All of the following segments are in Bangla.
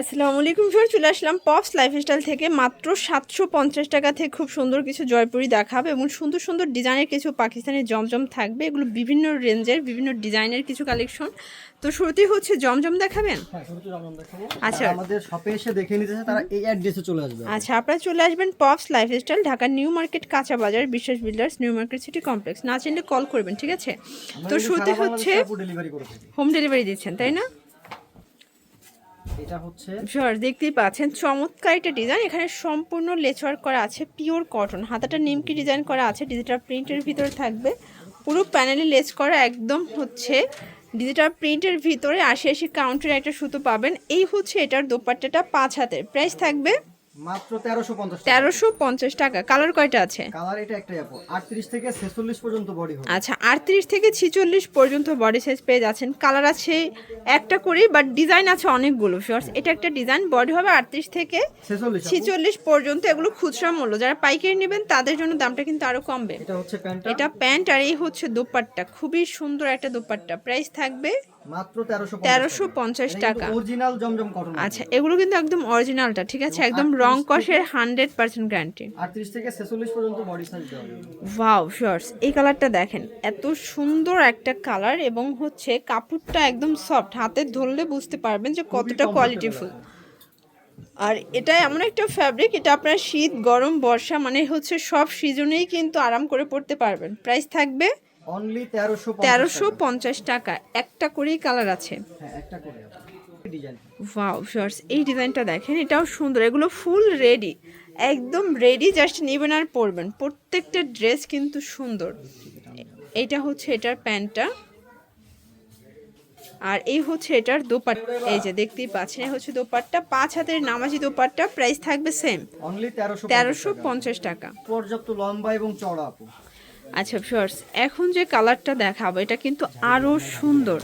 আসসালামু আলাইকুম ফির চলে আসলাম পপস লাইফস্টাইল থেকে মাত্র সাতশো পঞ্চাশ টাকা থেকে খুব সুন্দর কিছু জয়পুরি দেখাবে এবং সুন্দর সুন্দর ডিজাইনের কিছু পাকিস্তানের জমজম থাকবে। এগুলো বিভিন্ন রেঞ্জের বিভিন্ন ডিজাইনের কিছু কালেকশন তো শুরুতেই হচ্ছে জমজম দেখাবেন? হ্যাঁ আচ্ছা। আমাদের শপে এসে দেখে নিতে তারা এই অ্যাড্রেসে চলে আসবে। আচ্ছা আপনারা চলে আসবেন পপস লাইফস্টাইল ঢাকার নিউ মার্কেট কাঁচা বাজার Biswas builders new market city complex. না চিনলে কল করবেন ঠিক আছে? তো শুরুতে হচ্ছে হোম ডেলিভারি দিচ্ছেন তাই না? দেখতেই পাচ্ছেন। চমৎকার একটা ডিজাইন এখানে সম্পূর্ণ লেচওয়ার্ক করা আছে পিওর কটন হাতাটা নিমকি ডিজাইন করা আছে? ডিজিটাল প্রিন্টের ভিতরে থাকবে। পুরো প্যানেলে লেস করা একদম হচ্ছে ডিজিটাল প্রিন্টের ভিতরে আশি আশি কাউন্টের একটা সুতো পাবেন। এই হচ্ছে এটার দোপাট্টাটা পাঁচ হাতের। প্রাইস থাকবে মাত্র তেরোশো পঞ্চাশ তেরোশো পঞ্চাশ টাকা। কালার কয়টা আছে? কালার এটা একটাই আপু। আটত্রিশ থেকে ছেচল্লিশ পর্যন্ত বডি হবে। আচ্ছা আটত্রিশ থেকে ছিচল্লিশ পর্যন্ত বডি সাইজ পেয়ে যাচ্ছেন। কালার আছে একটা করেই বাট ডিজাইন আছে অনেকগুলো শর্টস এটা একটা ডিজাইন বডি হবে আটত্রিশ থেকে ছেচল্লিশ আপু। ছিচল্লিশ পর্যন্ত এগুলো খুচরা মূল্য। যারা পাইকারি নেবেন তাদের জন্য দামটা কিন্তু আরও কমবে। এটা হচ্ছে প্যান্টটা। এটা প্যান্ট আর এই হচ্ছে দোপাট্টা। খুবই সুন্দর একটা দোপাট্টা। প্রাইস থাকবে মাত্র তেরোশো তেরোশো পঞ্চাশ টাকা। অরিজিনাল জমজম কটন আচ্ছা এগুলো কিন্তু একদম অরিজিনালটা ঠিক আছে? একদম রং কষের হান্ড্রেড পার্সেন্ট গ্যারান্টি আটত্রিশ থেকে ছেচল্লিশ পর্যন্ত বডি সাইজ ওয়াও শর্টস এই কালারটা দেখেন এত সুন্দর একটা কালার এবং হচ্ছে কাপড়টা একদম সফট হাতে ধরলে বুঝতে পারবেন যে কতটা কোয়ালিটিফুল আর এটা এমন একটা ফ্যাব্রিক এটা আপনার শীত গরম বর্ষা মানে হচ্ছে সব সিজনেই কিন্তু আরাম করে পড়তে পারবেন। প্রাইস থাকবে অনলি তেরোশো তেরোশো পঞ্চাশ টাকা। একটা করেই কালার আছে। হ্যাঁ একটা করে ওয়াও শর্টস এই ডিজাইনটা দেখেন এটাও সুন্দর। এগুলো ফুল রেডি একদম রেডি জাস্ট নেবেন আর পরবেন। প্রত্যেকটা ড্রেস কিন্তু সুন্দর। এটা হচ্ছে এটার প্যান্টটা। আর এই হচ্ছে এটার দোপাট্টা এই যে দেখতেই পাচ্ছেন এই হচ্ছে দোপাট্টা। পাঁচ হাতের নামাজি দোপাট্টা প্রাইস থাকবে সেম অনলি তেরোশো তেরোশো পঞ্চাশ টাকা। পর্যাপ্ত লম্বা এবং চড়া আচ্ছা শর্টস এখন যে কালারটা দেখাবো, এটা কিন্তু আরও সুন্দর।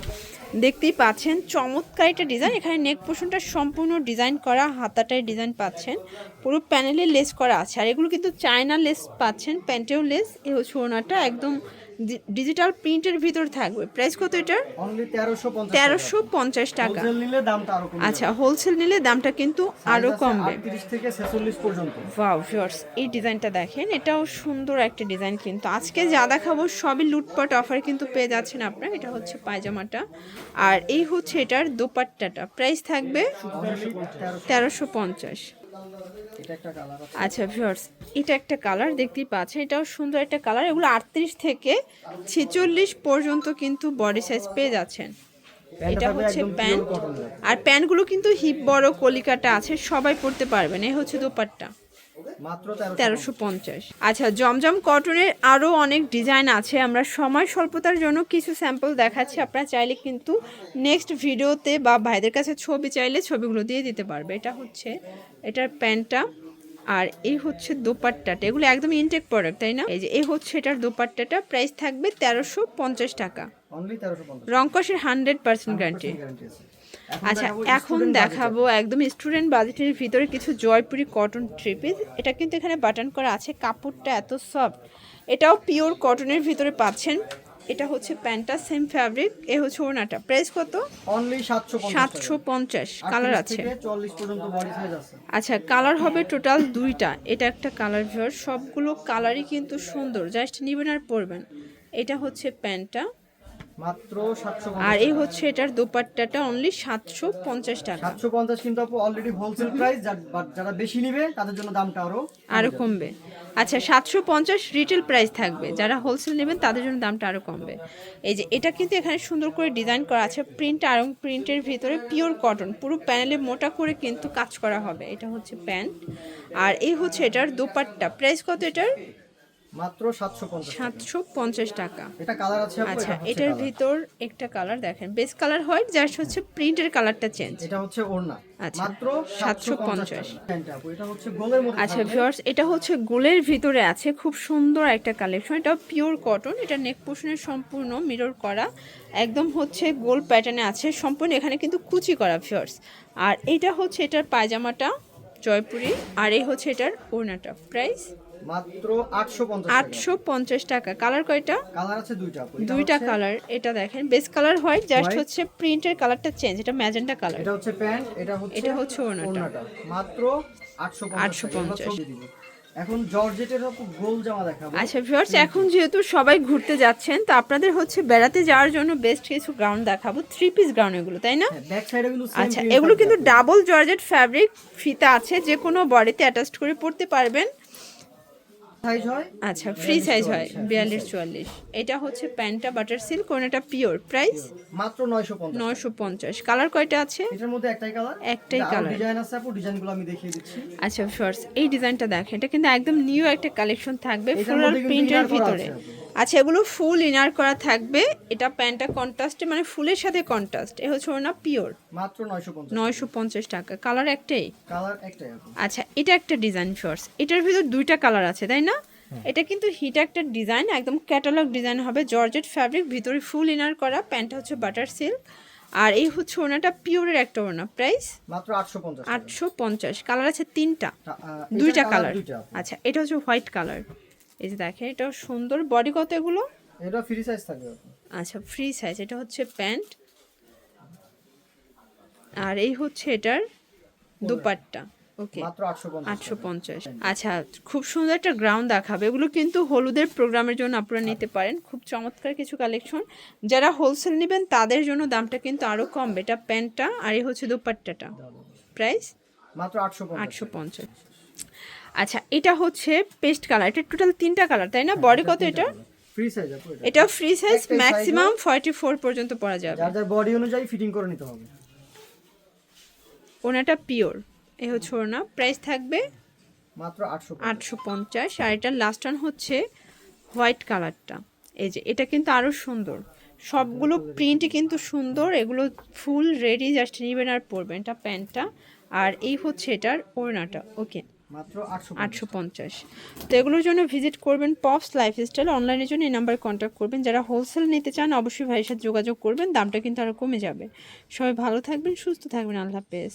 দেখতেই পাচ্ছেন, চমৎকার একটা ডিজাইন এখানে নেক পোষণটা সম্পূর্ণ ডিজাইন করা হাতাটায় ডিজাইন পাচ্ছেন। পুরো প্যানেলে লেস করা আছে। আর এগুলো কিন্তু চায়না লেস পাচ্ছেন প্যান্টেও লেস এ হচ্ছে একদম ডিজিটাল প্রিন্টের ভিতর থাকবে। প্রাইস কত এটার? অনলি তেরোশো পঞ্চাশ টাকা। হোলসেল নিলে দামটা আরও কমে আচ্ছা হোলসেল নিলে দামটা কিন্তু আরও কমবে। ওয়াও ভিউয়ার্স এই ডিজাইনটা দেখেন এটাও সুন্দর একটা ডিজাইন কিন্তু। আজকে যা দেখাবো সবই লুটপাট অফার কিন্তু পেয়ে যাচ্ছেন আপনারা। এটা হচ্ছে পায়জামাটা। আর এই হচ্ছে এটার দোপাট্টাটা। প্রাইস থাকবে তেরোশো পঞ্চাশ। আচ্ছা ভিউয়ার্স এটা একটা কালার দেখতেই পাচ্ছেন। এটাও সুন্দর একটা কালার এগুলো আটত্রিশ থেকে ছেচল্লিশ পর্যন্ত কিন্তু বডি সাইজ পেয়ে যাচ্ছেন। এটা হচ্ছে প্যান্ট। আর প্যান্টগুলো কিন্তু হিপ বড় কলিকাটা আছে সবাই পরতে পারবেন এ হচ্ছে দোপাট্টা। তেরোশো পঞ্চাশ। আচ্ছা জমজম কটনের আরও অনেক ডিজাইন আছে। আমরা সময় স্বল্পতার জন্য কিছু স্যাম্পল দেখাচ্ছি। আপনারা চাইলে কিন্তু নেক্সট ভিডিওতে বা ভাইদের কাছে ছবি চাইলে ছবিগুলো দিয়ে দিতে পারবে। এটা হচ্ছে এটার প্যান্টটা আর এই হচ্ছে দোপাট্টাটা। এগুলো একদম ইনটেক প্রোডাক্ট তাই না? এই যে এই হচ্ছে এটার দোপাট্টাটা। প্রাইস থাকবে তেরোশো পঞ্চাশ টাকা। রংকসের হান্ড্রেড পার্সেন্ট গ্যারান্টি আচ্ছা এখন দেখাবো একদম স্টুডেন্ট বাজেটের ভিতরে কিছু জয়পুরি কটন ট্রিপিস এটা কিন্তু এখানে বাটন করা আছে কাপড়টা এত সফট এটাও পিওর কটনের ভিতরে পাচ্ছেন। এটা হচ্ছে প্যান্টটা সেম ফ্যাব্রিক এ হচ্ছে ওনাটা প্রাইস কত? অনলি সাতশো সাতশো পঞ্চাশ কালার আছে। চল্লিশ পর্যন্ত বডি সাইজ আছে। আচ্ছা কালার হবে টোটাল দুইটা। এটা একটা কালার ভিওর সবগুলো কালারই কিন্তু সুন্দর। জাস্ট নিবেন আর পরবেন। এটা হচ্ছে প্যান্টটা মাত্র আর এই হচ্ছে এটার দোপাট্টাটা অনলি সাতশো পঞ্চাশ টাকা। সাতশো পঞ্চাশ কিন্তু আপু অলরেডি হোলসেল প্রাইস যারা বেশি নিবে তাদের জন্য দামটা আরও আরও কমবে। আচ্ছা সাতশো পঞ্চাশ রিটেল প্রাইস থাকবে। যারা হোলসেল নেবেন তাদের জন্য দামটা আরও কমবে। এই যে এটা কিন্তু এখানে সুন্দর করে ডিজাইন করা আছে প্রিন্ট আরং প্রিন্টের ভিতরে পিওর কটন পুরো প্যানেলে মোটা করে কিন্তু কাজ করা হবে। এটা হচ্ছে প্যান্ট আর এই হচ্ছে এটার দোপাট্টা। প্রাইস কত এটার? মাত্র সাতশো পঞ্চাশ সাতশো পঞ্চাশ টাকা। এটা কালার আছে আচ্ছা এটার ভিতর একটা কালার দেখেন। বেস কালার হোয়াইট যার হচ্ছে প্রিন্টের কালারটা চেঞ্জ এটা হচ্ছে ওড়না। আচ্ছা, মাত্র 750 750 এটা হচ্ছে গোলের মধ্যে আচ্ছা। ভিউয়ার্স এটা হচ্ছে গোলের ভিতরে আছে। খুব সুন্দর একটা কালেকশন এটা পিওর কটন এটা নেক পোর্শনের সম্পূর্ণ মিরর করা। একদম হচ্ছে গোল প্যাটার্নে আছে। সম্পূর্ণ এখানে কিন্তু কুচি করা ভিউয়ার্স আর এটা হচ্ছে এটার পায়জামাটা জয়পুরি। আর এই হচ্ছে এটার ওড়নাটা। প্রাইস মাত্র আটশো পঞ্চাশ আটশো পঞ্চাশ টাকা। কালার কয়টা? কালার আছে দুইটা দুইটা কালার এটা দেখেন। বেস কালার হোয়াইট জাস্ট হচ্ছে প্রিন্টের কালারটা চেঞ্জ এটা ম্যাজেন্টা কালার। এটা হচ্ছে প্যান্ট এটা হচ্ছে এটা হচ্ছে ওড়নাটা। মাত্র 850 এখন জর্জেটের গোল জামা দেখাবো। আচ্ছা ভিউয়ার্স এখন যেহেতু সবাই ঘুরতে যাচ্ছেন তো আপনাদের হচ্ছে বেড়াতে যাওয়ার জন্য বেস্ট কিছু গ্রাউন্ড দেখাবো। থ্রি পিস গ্রাউন্ড এগুলো তাই না? ব্যাক সাইডে কিন্তু আচ্ছা এগুলো কিন্তু ডাবল জর্জেট ফ্যাব্রিক ফিতা আছে যে কোনো বডিতে অ্যাটাচ করে পড়তে পারবেন। সাইজ হয়? আচ্ছা ফ্রি সাইজ হয় 44, বিয়াল্লিশ চুয়াল্লিশ। এটা হচ্ছে প্যান্টটা বাটার সিল্ক কোনটা পিওর। প্রাইস মাত্র নয়শো পঞ্চাশ। নয়শো পঞ্চাশ। কালার কয়টা আছে? এটার মধ্যে একটাই কালার একটাই কালার ডিজাইন আছে আপু ডিজাইনগুলো আমি দেখিয়ে দিচ্ছি। আচ্ছা শর্টস এই ডিজাইনটা দেখেন। এটা কিন্তু একদম নিউ একটা কালেকশন থাকবে ফ্লোরাল প্রিন্টের ভিতরে। আচ্ছা এগুলো ফুল ইনার করা থাকবে। এটা প্যান্টটা কন্ট্রাস্টে মানে ফুলের সাথে কন্ট্রাস্ট এ হচ্ছে ওর না পিওর মাত্র নয়শো পঞ্চাশ নয়শো পঞ্চাশ টাকা। কালার একটাই? কালার একটাই আচ্ছা এটা একটা ডিজাইন ফার্স্ট এটার ভিতর দুইটা কালার আছে তাই না? হ্যাঁ। এটা কিন্তু হিট একটা ডিজাইন একদম ক্যাটালগ ডিজাইন হবে। জর্জেট ফ্যাব্রিক ভিতরে ফুল ইনার করা। প্যান্টটা হচ্ছে বাটার সিল্ক আর এই হচ্ছে ওনাটা পিওরের একটা ওনা প্রাইস মাত্র আটশো পঞ্চাশ আটশো পঞ্চাশ। কালার আছে তিনটা। দুইটা কালার আচ্ছা এটা হচ্ছে হোয়াইট কালার এই যে দেখেন এটাও সুন্দর। বডি কত এগুলো? এটা ফ্রি সাইজ থাকবে আচ্ছা ফ্রি সাইজ এটা হচ্ছে প্যান্ট আর এই হচ্ছে এটার দুপাট্টা। ওকে মাত্র আটশো পঞ্চাশ আচ্ছা খুব সুন্দর একটা গ্রাউন্ড দেখাবে। এগুলো কিন্তু হলুদের প্রোগ্রামের জন্য আপনারা নিতে পারেন। খুব চমৎকার কিছু কালেকশন যারা হোলসেল নেবেন তাদের জন্য দামটা কিন্তু আরও কম। এটা প্যান্টটা আর এই হচ্ছে দুপাট্টাটা। প্রাইস মাত্র আটশো আটশো পঞ্চাশ। আচ্ছা এটা হচ্ছে পেস্ট কালার। এটা টোটাল তিনটা কালার তাই না? বডি কত এটা? ফ্রি সাইজ আপু এটা। এটা free size maximum forty four পর্যন্ত পরা যাবে। যার যার বডি অনুযায়ী ফিটিং করে নিতে হবে। ওনাটা পিওর এ হচ্ছে ওনা। প্রাইস থাকবে মাত্র আটশো আটশো পঞ্চাশ। আর এটার লাস্ট ওয়ান হচ্ছে হোয়াইট কালারটা। এই যে এটা কিন্তু আরও সুন্দর। সবগুলো প্রিন্টই কিন্তু সুন্দর। এগুলো ফুল রেডি জাস্ট নেবেন আর পরবেন এটা প্যান্টটা। আর এই হচ্ছে এটার ওড়নাটা। ওকে আটশো পঞ্চাশ। তো এগুলোর জন্য ভিজিট করবেন পপস লাইফস্টাইল অনলাইনের জন্য এই নাম্বারে কন্ট্যাক্ট করবেন। যারা হোলসেল নিতে চান, অবশ্যই ভাইয়ের সাথে যোগাযোগ করবেন। দামটা কিন্তু আরও কমে যাবে। সবাই ভালো থাকবেন, সুস্থ থাকবেন। আল্লাহ হাফেজ।